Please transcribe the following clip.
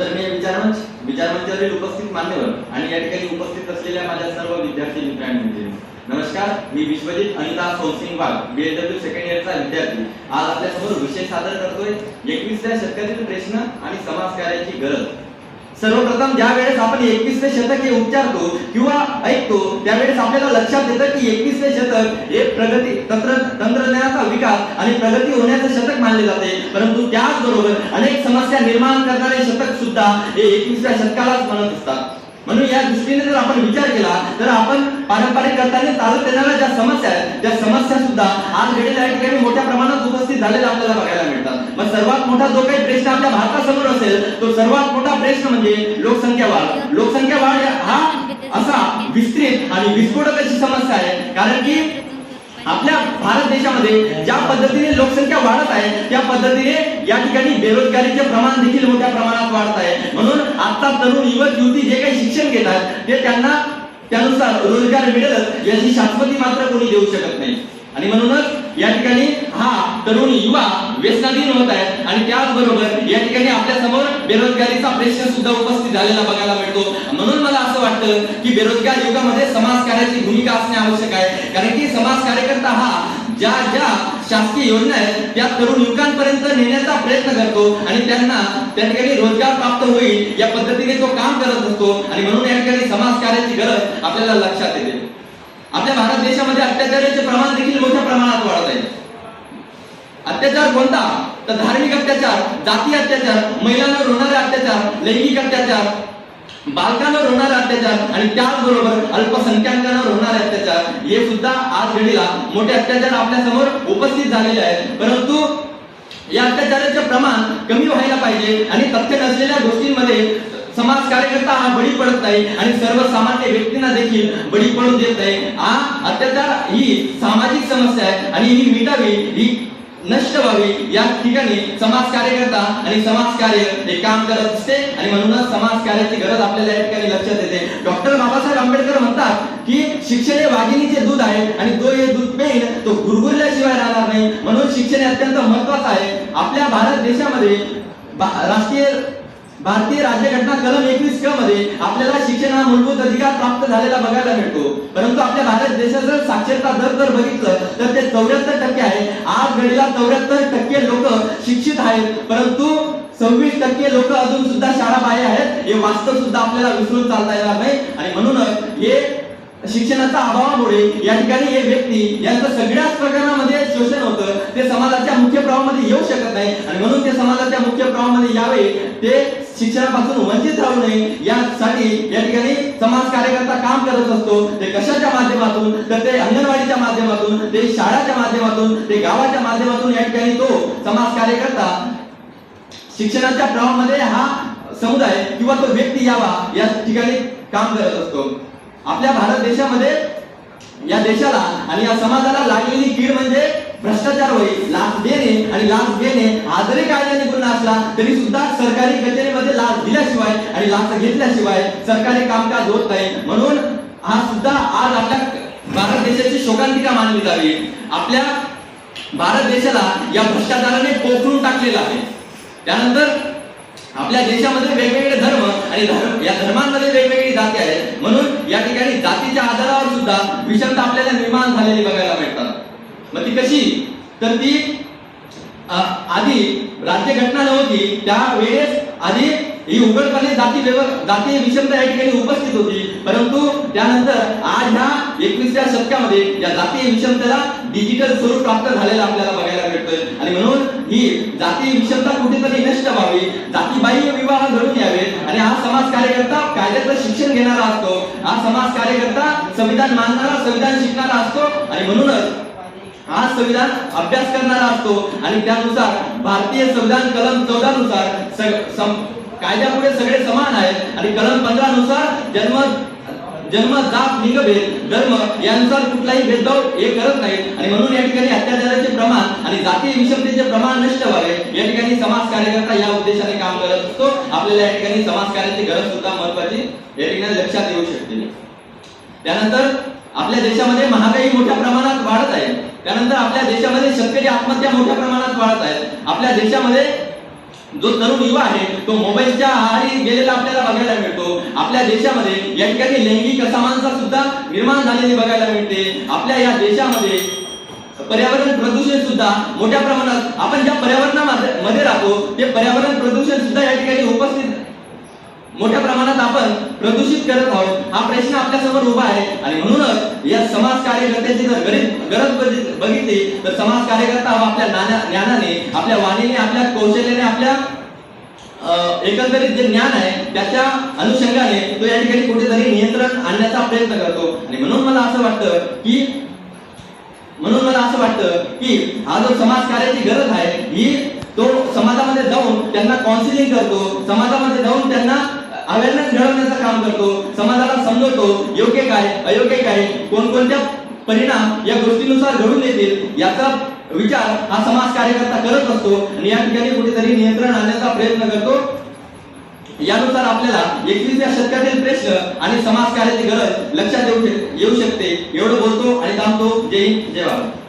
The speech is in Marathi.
तर मी विचारमंच विचारमंचावरील उपस्थित मान्यवर आणि या ठिकाणी उपस्थित असलेल्या माझ्या सर्व विद्यार्थी मित्रांनी नमस्कार मी विश्वजित अनिता सोनसिंग वाघ बीएडब्ल्यू सेकंड इयरचा विद्यार्थी. आज आपल्यासमोर विषय सादर करतोय एकवीसव्या शतकातील प्रश्न आणि समाजकार्याची गरज. सर्वप्रथम ज्या वेळेस आपण एकवीसवे शतक हे उच्चारतो किंवा ऐकतो त्यावेळेस आपल्याला लक्षात येतं की एकवीसवे शतक हे प्रगती तंत्र तंत्रज्ञानाचा विकास आणि प्रगती होण्याचं शतक मानले जाते. परंतु त्याचबरोबर अनेक समस्या निर्माण करणारे शतक सुद्धा हे एकवीसव्या शतकालाच म्हणत असतात. म्हणून या दृष्टीने जर आपण विचार केला तर आपण पारंपरिक करताना चालत येणाऱ्या ज्या समस्या आहेत त्या समस्या सुद्धा आज घडलेल्या ठिकाणी मोठ्या प्रमाणात उपस्थित झालेल्या आपल्याला बघायला मिळतात. मग सर्वात मोठा जो काही प्रश्न आपल्या भारतासमोर असेल तो सर्वात मोठा प्रश्न म्हणजे लोकसंख्या वाढ. लोकसंख्या वाढ हा असा विस्तृत आणि विस्फोटक अशी समस्या आहे. कारण की आपल्या भारत देशामध्ये ज्या पद्धतीने लोकसंख्या वाढत आहे. त्या पद्धतीने या ठिकाणी बेरोजगारीचे प्रमाण देखील मोठ्या प्रमाणात वाढत आहे. म्हणून आता तरुण युवक युवती जे काही शिक्षण घेत आहेत ते त्यांना त्यानुसार रोजगार मिळेलच याची शाश्वती मात्र कोणी देऊ शकत नाही. आणि म्हणूनच या ठिकाणी हा तरुण युवा व्यसनाधीन होत आहे. आणि त्याचबरोबर या ठिकाणी आपल्यासमोर बेरोजगारीचा प्रश्न सुद्धा उपस्थित झालेला बघायला मिळतो. म्हणून मला असं वाटतं की बेरोजगार युगामध्ये समाजकार्याची भूमिका असणे आवश्यक आहे. कारण की समाज कार्यकर्ता हा ज्या ज्या शासकीय योजना आहेत त्या तरुण युवकांपर्यंत नेण्याचा प्रयत्न करतो आणि त्यांना त्या ठिकाणी रोजगार प्राप्त होईल या पद्धतीने तो काम करत असतो. आणि म्हणून या ठिकाणी समाज कार्याची गरज आपल्याला लक्षात येते. आपल्या भारत देशामध्ये अत्याचाराचे प्रमाण देखील मोठ्या प्रमाणात वाढत आहे. अत्याचार कोणता? तर धार्मिक अत्याचार जाती अत्याचार महिलांवर होणारे अत्याचार लैंगिक अत्याचार बालकांवर होणारे अत्याचार आणि त्याचबरोबर अल्पसंख्याकांवर होणारे अत्याचार हे सुद्धा आज घडीला मोठे अत्याचार आपल्यासमोर उपस्थित झालेले आहेत. परंतु या अत्याचाराचे प्रमाण कमी व्हायला पाहिजे आणि तथ्य नसलेल्या गोष्टींमध्ये समाज कार्यकर्ता हा बळी पडत नाही आणि सर्वसामान्य व्यक्तींना देखील बळी पडू देत नाही. हा अत्याचार ही सामाजिक समस्या आहे आणि ही मिटावी ही नष्ट व्हावी या ठिकाणी समाज कार्यकर्ता आणि समाज कार्य हे काम करत असते आणि म्हणूनच समाज कार्याची गरज आपल्याला या ठिकाणी लक्षात येते. डॉक्टर बाबासाहेब आंबेडकर म्हणतात की शिक्षण हे वाघिणीचे दूध आहे आणि तो हे दूध पेन तो गुरगुरल्याशिवाय राहणार नाही. म्हणून शिक्षण हे अत्यंत महत्वाचं आहे. आपल्या भारत देशामध्ये राष्ट्रीय भारतीय राज्यघटना कलम एकवीस क मध्ये आपल्याला शिक्षण हा मूलभूत अधिकार प्राप्त झालेला बघायला मिळतो. परंतु आपल्या भारत देशाचं साक्षरता दर जर बघितलं तर ते चौऱ्याहत्तर टक्के आहे. आज घडीला चौऱ्याहत्तर टक्के लोक शिक्षित आहेत. परंतु सव्वीस टक्के लोक अजून सुद्धा शाळा बाहेर आहेत. हे वास्तव सुद्धा आपल्याला विसरून चालता येणार नाही. आणि म्हणूनच हे शिक्षणाच्या अभावामुळे या ठिकाणी हे व्यक्ती यांचं सगळ्याच प्रकरणामध्ये शोषण होतं. ते समाजाच्या मुख्य प्रवाहामध्ये येऊ शकत नाही. आणि म्हणून ते समाजाच्या मुख्य प्रवाहामध्ये यावे. ते शिक्षणापासून वंचित राहू नये. यासाठी या ठिकाणी समाज कार्यकर्ता काम करत असतो ते कशाच्या माध्यमातून तर ते अंगणवाडीच्या माध्यमातून ते शाळाच्या माध्यमातून ते गावाच्या माध्यमातून या ठिकाणी तो समाज कार्यकर्ता शिक्षणाच्या प्रवाहामध्ये हा समुदाय किंवा तो व्यक्ती यावा या ठिकाणी काम करत असतो. आपल्या भारत देशामध्ये या देशाला आणि या समाजाला लागलेली कीड म्हणजे भ्रष्टाचार होईल. लाच देणे आणि लाच घेणे हा जरी कायद्याने गुन्हा असला तरी सुद्धा सरकारी कचेरीमध्ये लाच दिल्याशिवाय आणि लाच घेतल्याशिवाय सरकारी कामकाज होत नाही. म्हणून हा सुद्धा आज आपल्या भारत देशाची शोकांतिका मानली जावी. आपल्या भारत देशाला या भ्रष्टाचाराने पोखरून टाकलेला आहे. त्यानंतर आपल्या देशामध्ये वेगवेगळे धर्म आणि धर्म या धर्मांमध्ये वेगवेगळी जाती आहेत. म्हणून या ठिकाणी जातीच्या आधारावर सुद्धा विषमता आपल्याला निर्माण झालेली बघायला मिळते. मग ती कशी? तर ती आधी आधी राज्यघटना नव्हती त्यावेळेस आधी ही उघडपणे जाती व्यव जाती विषमता या ठिकाणी उपस्थित होती. परंतु त्यानंतर आज ह्या एकवीसव्या शतकामध्ये या जातीय विषमतेला डिजिटल स्वरूप प्राप्त झालेलं आपल्याला बघायला मिळतं आणि म्हणून ही जातीय विषमता कुठेतरी नष्ट व्हावी. जातीबाह्य विवाह घडून यावे. आणि हा समाज कार्यकर्ता कायद्याचं शिक्षण घेणारा असतो. हा समाज कार्यकर्ता संविधान मानणारा संविधान शिकणारा असतो. आणि म्हणूनच हा संविधान अभ्यास करणारा असतो आणि त्यानुसार भारतीय संविधान कलम चौदा नुसार कायद्यापुढे सगळे समान आहेत. आणि कलम पंधरा नुसार जन्म जन्म जात लिंगभेद धर्म यानुसार कुठलाही भेदभाव हे करत नाहीत. आणि म्हणून या ठिकाणी अत्याचाराचे प्रमाण आणि जातीय विषमतेचे प्रमाण नष्ट व्हावे. या ठिकाणी समाज कार्यकर्ता या उद्देशाने काम करत असतो. आपल्याला या ठिकाणी समाज कार्याची गरज सुद्धा महत्वाची या ठिकाणी लक्षात येऊ शकते. त्यानंतर आपल्या देशामध्ये महागाई मोठ्या प्रमाणात वाढत आहे. त्यानंतर आपल्या देशामध्ये शेतकरी आत्महत्या मोठ्या प्रमाणात वाढत आहेत. आपल्या देशामध्ये जो तरुण युवा आहे तो मोबाईलच्या आहारी गेलेला आपल्याला बघायला मिळतो. आपल्या देशामध्ये या ठिकाणी लैंगिक असमानता सुद्धा निर्माण झालेली बघायला मिळते. आपल्या या देशामध्ये पर्यावरण प्रदूषण सुद्धा मोठ्या प्रमाणात आपण ज्या पर्यावरणामध्ये मध्ये राहतो ते पर्यावरण प्रदूषण सुद्धा या ठिकाणी उपस्थित मोठ्या प्रमाणात आपण प्रदूषित करत आहोत. हा प्रश्न आपल्यासमोर उभा आहे. आणि म्हणूनच या समाज कार्यकर्त्याची जर गरज बघितली तर समाज कार्यकर्ता हा आपल्या ज्ञानाने आपल्या वाणीने आपल्या कौशल्याने आपल्या एकंदरीत जे ज्ञान आहे त्याच्या अनुषंगाने तो या ठिकाणी कुठेतरी नियंत्रण आणण्याचा प्रयत्न करतो. आणि म्हणून मला असं वाटतं की म्हणून मला असं वाटतं की हा जो समाज कार्याची गरज आहे ही तो समाजामध्ये जाऊन त्यांना काउन्सिलिंग करतो. समाजामध्ये जाऊन त्यांना अवेअरनेस घडवण्याचं काम करतो समाजाला समजवतो योग्य काय अयोग्य काय कोणकोणत्या परिणाम या गोष्टीनुसार घडून येतील याचा विचार हा समाज कार्यकर्ता करत असतो आणि या ठिकाणी कुठेतरी नियंत्रण आणण्याचा प्रयत्न करतो. यानुसार आपल्याला एकवीसव्या शतकातील प्रश्न आणि समाज कार्याची गरज लक्षात येऊ येऊ शकते. एवढं बोलतो आणि थांबतो. जय हिंद जय भारत.